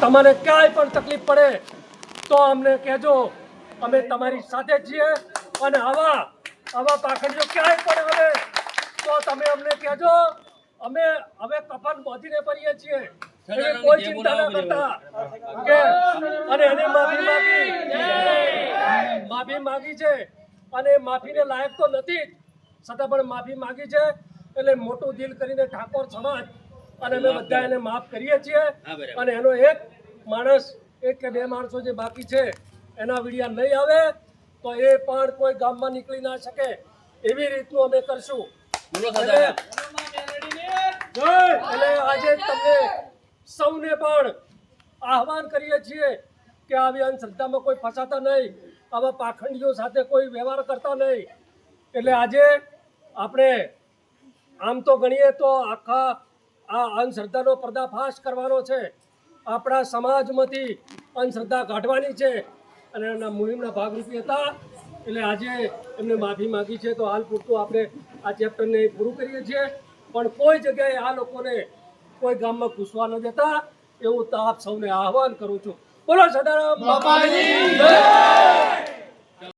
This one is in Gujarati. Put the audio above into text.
તમને ક્યાંય પણ તકલીફ પડે તો અમને કહેજો અમે તમારી સાથે છીએ અને આવા આવા પાખંડીઓ ક્યાંય પણ આવે તો તમે અમને કહેજો અમે હવે કફન બાંધીને પડીએ છીએ. એની કોઈ ચિંતા ના કરતા. કે અને એને માફી માંગી. માફી માગી છે અને માફીને લાયક તો નથી છતાં પણ માફી માગી છે એટલે મોટું દિલ કરીને ઠાકોર સમાજ અને અમે બધા એને માફ કરીએ છીએ. અને એનો એક માણસ એક કે બે માણસો જે બાકી છે એના વિડિયા નહીં આવે તો એ પણ કોઈ ગામમાં નીકળી ના શકે. એવી રીતનું અમે કરશું. એટલે આજે તમને સૌને પણ આહવાન કરીએ છીએ કે આવી અંધશ્રદ્ધામાં કોઈ ફસાતા નહીં આવા પાખંડીઓ સાથે કોઈ વ્યવહાર કરતા નહીં. એટલે આજે આપણે આમ તો ગણીએ તો આખા આ અંધશ્રદ્ધાનો પર્દાફાશ કરવાનો છે. આપણા સમાજમાંથી અંધશ્રદ્ધા કાઢવાની છે અને એના મુહિમના ભાગરૂપી હતા. એટલે આજે એમને માફી માગી છે તો હાલ પૂરતું આપણે આ ચેપ્ટરને પૂરું કરીએ છીએ. પણ કોઈ જગ્યાએ આ લોકોને કોઈ ગામમાં ઘૂસવા ન દેતા. એવું તો આપ સૌને આહવાન કરું છું. બોલો સદારામ!